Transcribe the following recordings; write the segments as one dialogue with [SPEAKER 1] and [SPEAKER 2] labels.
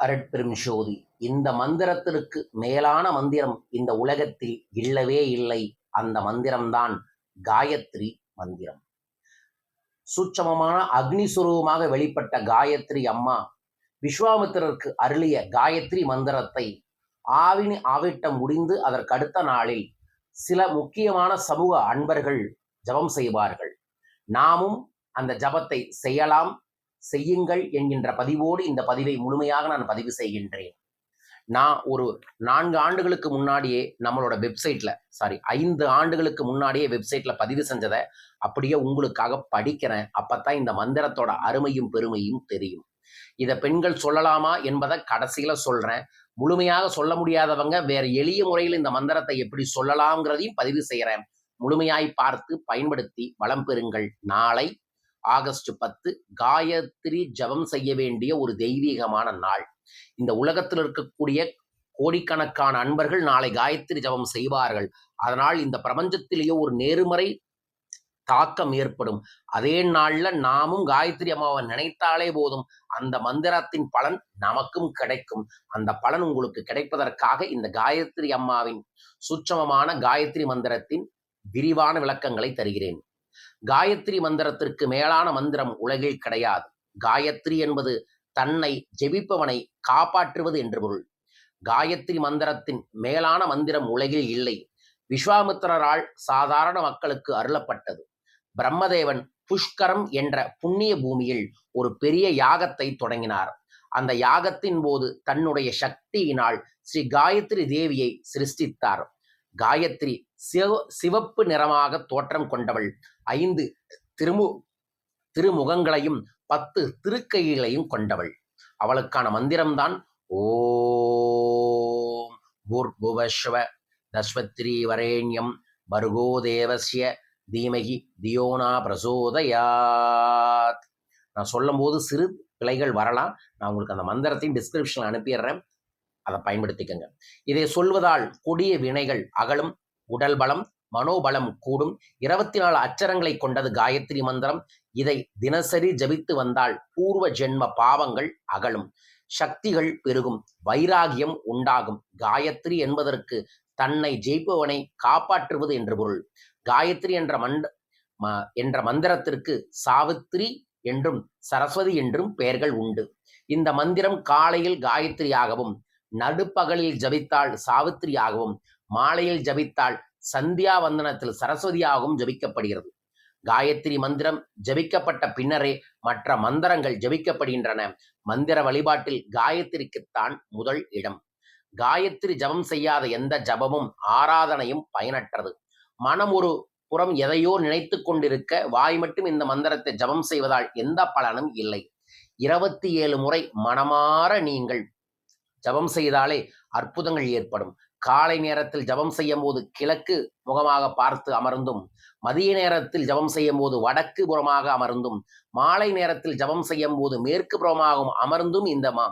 [SPEAKER 1] அருட்பெரும் ஜோதி இந்த மந்திரத்திற்கு மேலான மந்திரம் இந்த உலகத்தில் இல்லவே இல்லை. அந்த மந்திரம்தான் காயத்ரி மந்திரம். சூட்சமமான அக்னி சுரூபமாக வெளிப்பட்ட காயத்ரி அம்மா விஸ்வாமித்திரருக்கு அருளிய காயத்ரி மந்திரத்தை ஆவினி ஆவிட்டம் முடிந்து அதற்கடுத்த நாளில் சில முக்கியமான சமூக அன்பர்கள் ஜபம் செய்வார்கள். நாமும் அந்த ஜபத்தை செய்யலாம். செய்யுங்கள் என்கின்ற பதிவோடு இந்த பதிவை முழுமையாக நான் பதிவு செய்கின்றேன். நான் ஒரு நான்கு ஆண்டுகளுக்கு முன்னாடியே நம்மளோட வெப்சைட்ல சாரி ஐந்து ஆண்டுகளுக்கு முன்னாடியே வெப்சைட்ல பதிவு செஞ்சதை அப்படியே உங்களுக்காக படிக்கிறேன். அப்பதான் இந்த மந்திரத்தோட அருமையும் பெருமையும் தெரியும். இதை பெண்கள் சொல்லலாமா என்பதை கடைசியில சொல்றேன். முழுமையாக சொல்ல முடியாதவங்க வேற எளிய முறையில் இந்த மந்திரத்தை எப்படி சொல்லலாம்ங்கிறதையும் பதிவு செய்கிறேன் முழுமையாய் பார்த்து பயன்படுத்தி வளம் பெறுங்கள். நாளை ஆகஸ்ட் பத்து காயத்ரி ஜபம் செய்ய வேண்டிய ஒரு தெய்வீகமான நாள். இந்த உலகத்தில் இருக்கக்கூடிய கோடிக்கணக்கான அன்பர்கள் நாளை காயத்ரி ஜபம் செய்வார்கள். அதனால் இந்த பிரபஞ்சத்திலேயே ஒரு நேர்மறை தாக்கம் ஏற்படும். அதே நாள்ல நாமும் காயத்ரி அம்மாவை நினைத்தாலே போதும். அந்த மந்திரத்தின் பலன் நமக்கும் கிடைக்கும். அந்த பலன் உங்களுக்கு கிடைப்பதற்காக இந்த காயத்ரி அம்மாவின் சூட்சமமான காயத்ரி மந்திரத்தின் விரிவான விளக்கங்களை தருகிறேன். காயத்ரி மந்திரத்திற்கு மேலான மந்திரம் உலகில் கிடையாது. காயத்ரி என்பது தன்னை ஜெபிப்பவனை காப்பாற்றுவது என்று பொருள். காயத்ரி மந்திரத்தின் மேலான மந்திரம் உலகில் இல்லை. விஸ்வாமித்திரரால் சாதாரண மக்களுக்கு அருளப்பட்டது. பிரம்மதேவன் புஷ்கரம் என்ற புண்ணிய பூமியில் ஒரு பெரிய யாகத்தை தொடங்கினார். அந்த யாகத்தின் போது தன்னுடைய சக்தியினால் ஸ்ரீ காயத்ரி தேவியை சிருஷ்டித்தார். காயத்ரி சிவ சிவப்பு நிறமாக தோற்றம் கொண்டவள். ஐந்து திருமு திருமுகங்களையும் பத்து திருக்கைகளையும் கொண்டவள். அவளுக்கான மந்திரம்தான் ஓம் பூர்புவஸ்வ தஸ்வத்ரி வரேண்யம் பர்கோ தீமகி தியோனா பிரசோதயாத். நான் சொல்லும் போது சிறு பிழைகள் வரலாம். நான் உங்களுக்கு அந்த மந்திரத்தையும் டிஸ்கிரிப்ஷனில் அனுப்பிடுறேன். அதை பயன்படுத்திக்கங்க. இதை சொல்வதால் கொடிய வினைகள் அகலும் உடல் பலம் மனோபலம் கூடும். இருபத்தி நாலு அச்சரங்களை கொண்டது காயத்ரி மந்திரம். இதை தினசரி ஜபித்து வந்தால் பூர்வ ஜென்ம பாவங்கள் அகலும். சக்திகள் பெருகும் வைராகியம் உண்டாகும். காயத்ரி என்பதற்கு தன்னை ஜெயிப்பவனை காப்பாற்றுவது என்று பொருள். காயத்ரி என்ற மண்ட ம- என்ற மந்திரத்திற்கு சாவித்ரி என்றும் சரஸ்வதி என்றும் பெயர்கள் உண்டு. இந்த மந்திரம் காலையில் காயத்ரியாகவும் நடுப்பகலில் ஜபித்தால் சாவித்திரியாகவும் மாலையில் ஜபித்தால் சந்தியா வந்தனத்தில் சரஸ்வதியாகவும் ஜபிக்கப்படுகிறது. காயத்ரி மந்திரம் ஜபிக்கப்பட்ட பின்னரே மற்ற மந்திரங்கள் ஜபிக்கப்படுகின்றன. மந்திர வழிபாட்டில் காயத்ரிக்குத்தான் முதல் இடம். காயத்ரி ஜபம் செய்யாத எந்த ஜபமும் ஆராதனையும் பயனற்றது. மனம் ஒரு புறம் எதையோ நினைத்து கொண்டிருக்க வாய் மட்டும் இந்த மந்திரத்தை ஜபம் செய்வதால் எந்த பலனும் இல்லை. இருபத்தி ஏழு முறை மனமாற நீங்கள் ஜபம் செய்தாலே அற்புதங்கள் ஏற்படும். காலை நேரத்தில் ஜபம் செய்யும் போது கிழக்கு முகமாக பார்த்து அமர்ந்தும் மதிய நேரத்தில் ஜபம் செய்யும் போது வடக்கு புறமாக அமர்ந்தும் மாலை நேரத்தில் ஜபம் செய்யும் போது மேற்கு புறமாகவும் அமர்ந்தும் இந்த மா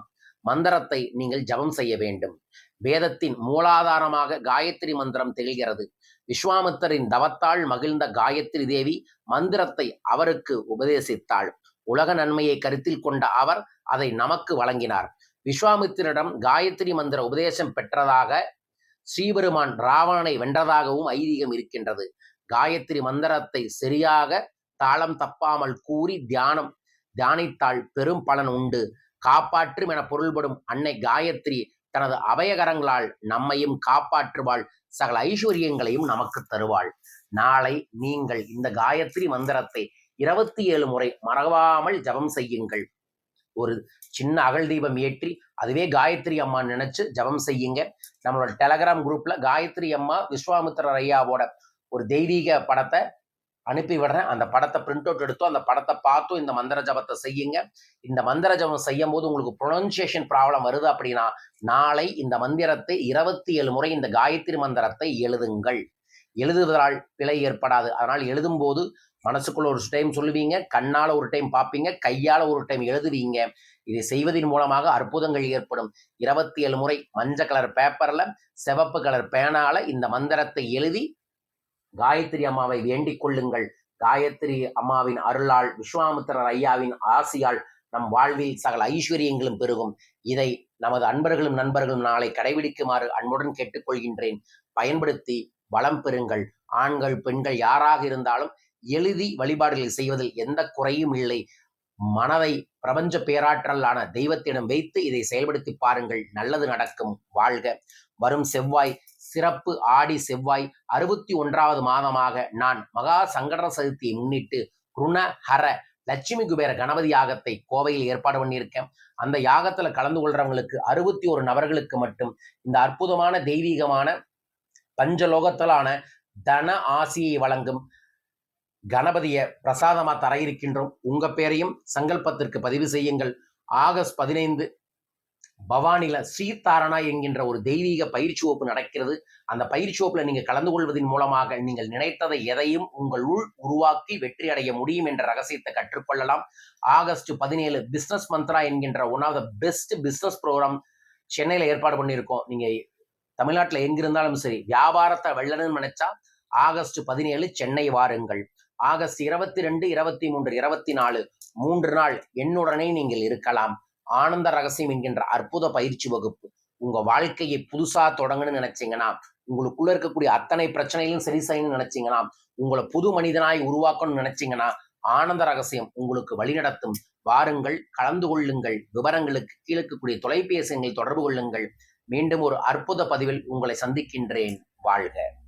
[SPEAKER 1] மந்திரத்தை நீங்கள் ஜபம் செய்ய வேண்டும். வேதத்தின் மூலாதாரமாக காயத்ரி மந்திரம் திகழ்கிறது. விஸ்வாமித்தரின் தவத்தால் மகிழ்ந்த காயத்ரி தேவி மந்திரத்தை அவருக்கு உபதேசித்தாள். உலக நன்மையை கருத்தில் கொண்ட அவர் அதை நமக்கு வழங்கினார். விஸ்வாமித்திரிடம் காயத்ரி மந்திர உபதேசம் பெற்றதாக ஸ்ரீபெருமான் ராவணனை வென்றதாகவும் ஐதீகம் இருக்கின்றது. காயத்ரி மந்திரத்தை சரியாக தாளம் தப்பாமல் கூறி தியானம் தியானித்தால் பெரும் பலன் உண்டு. காப்பாற்றும் என பொருள்படும் அன்னை காயத்ரி தனது அபயகரங்களால் நம்மையும் காப்பாற்றுவாள். சகல ஐஸ்வர்யங்களையும் நமக்கு தருவாள். நாளை நீங்கள் இந்த காயத்ரி மந்திரத்தை இருபத்தி ஏழு முறை மறவாமல் ஜபம் செய்யுங்கள். ஒரு சின்ன அகல் தீபம் ஏற்றி அதுவே காயத்ரி அம்மா நினைச்சு ஜபம் செய்யுங்க. நம்மளோட டெலகிராம் குரூப்ல காயத்ரி அம்மா விஸ்வாமித்திரர் ஐயாவோட ஒரு தெய்வீக படத்தை அனுப்பி விடுறேன். அந்த படத்தை பிரிண்ட் அவுட் எடுத்தோம் அந்த படத்தை பார்த்தும் இந்த மந்திர ஜபத்தை செய்யுங்க. இந்த மந்திர ஜபம் செய்யும் போது உங்களுக்கு ப்ரொனன்சியேஷன் ப்ராப்ளம் வருது அப்படின்னா நாளை இந்த மந்திரத்தை இருபத்தி ஏழு முறை இந்த காயத்ரி மந்திரத்தை எழுதுங்கள். எழுதுவதால் பிழை ஏற்படாது. அதனால் எழுதும்போது மனசுக்குள்ள ஒரு டைம் சொல்லுவீங்க கண்ணால ஒரு டைம் பார்ப்பீங்க கையால ஒரு டைம் எழுதுவீங்க. இதை செய்வதன் மூலமாக அற்புதங்கள் ஏற்படும். இருபத்தி ஏழு முறை மஞ்சள் கலர் பேப்பர்ல சிவப்பு கலர் பேனால இந்த மந்திரத்தை எழுதி காயத்ரி அம்மாவை வேண்டிக் கொள்ளுங்கள். காயத்ரி அம்மாவின் அருளால் விஸ்வாமித்திரர் ஐயாவின் ஆசியால் நம் வாழ்வில் சகல ஐஸ்வர்யங்களும் பெருகும். இதை நமது அன்பர்களும் நண்பர்களும் நாளை கடைபிடிக்குமாறு அன்புடன் கேட்டுக்கொள்கின்றேன் பயன்படுத்தி வளம் பெறுங்கள். ஆண்கள் பெண்கள் யாராக இருந்தாலும் எழுதி வழிபாடுகளை செய்வதில் எந்த குறையும் இல்லை. மனதை பிரபஞ்ச பேராற்றலான தெய்வத்திடம் வைத்து இதை செயல்படுத்தி பாருங்கள். நல்லது நடக்கும். வாழ்க. வரும் செவ்வாய் சிறப்பு ஆடி செவ்வாய் அறுபத்தி ஒன்றாவது மாதமாக நான் மகா சங்கடர சதுர்த்தியை முன்னிட்டு ருணஹர லட்சுமி குபேர கணபதி யாகத்தை கோவையில் ஏற்பாடு பண்ணியிருக்கேன். அந்த யாகத்துல கலந்து கொள்றவங்களுக்கு அறுபத்தி ஒரு நபர்களுக்கு மட்டும் இந்த அற்புதமான தெய்வீகமான பஞ்சலோகத்தலான தன ஆசியை வழங்கும் கணபதிய பிரசாதமா தர இருக்கின்றோம் உங்க பேரையும் சங்கல்பத்திற்கு பதிவு செய்யுங்கள். ஆகஸ்ட் பதினைந்து பவானில ஸ்ரீதாரணா என்கின்ற ஒரு தெய்வீக பயிற்சி வகுப்பு நடக்கிறது. அந்த பயிற்சி வகுப்புல நீங்க கலந்து கொள்வதன் மூலமாக நீங்கள் நினைத்ததை எதையும் உங்கள் உள் உருவாக்கி வெற்றி அடைய முடியும் என்ற ரகசியத்தை கற்றுக்கொள்ளலாம். ஆகஸ்ட் பதினேழு பிசினஸ் மந்த்ரா என்கின்ற one of the best business program சென்னையில ஏற்பாடு பண்ணியிருக்கோம். நீங்க தமிழ்நாட்டில் எங்கிருந்தாலும் சரி வியாபாரத்தை வெள்ளணும்னு நினைச்சா ஆகஸ்ட் பதினேழு சென்னை வாருங்கள். ஆகஸ்ட் இருபத்தி ரெண்டு இருபத்தி மூன்று இருபத்தி நாலு மூன்று நாள் என்னுடனே நீங்கள் இருக்கலாம். ஆனந்த ரகசியம் என்கின்ற அற்புத பயிற்சி வகுப்பு. உங்க வாழ்க்கையை புதுசா தொடங்கணும்னு நினைச்சீங்கன்னா உங்களுக்குள்ள இருக்கக்கூடிய அத்தனை பிரச்சனைகளும் சரி செய்யணும்னு நினைச்சீங்கன்னா உங்களை புது மனிதனாய் உருவாக்கணும்னு நினைச்சீங்கன்னா ஆனந்த ரகசியம் உங்களுக்கு வழிநடத்தும். வாருங்கள் கலந்து கொள்ளுங்கள் விவரங்களுக்கு கீழே இருக்கக்கூடிய தொலைபேசி தொடர்பு கொள்ளுங்கள். மீண்டும் ஒரு அற்புத பதிவில் உங்களை சந்திக்கின்றேன். வாழ்க.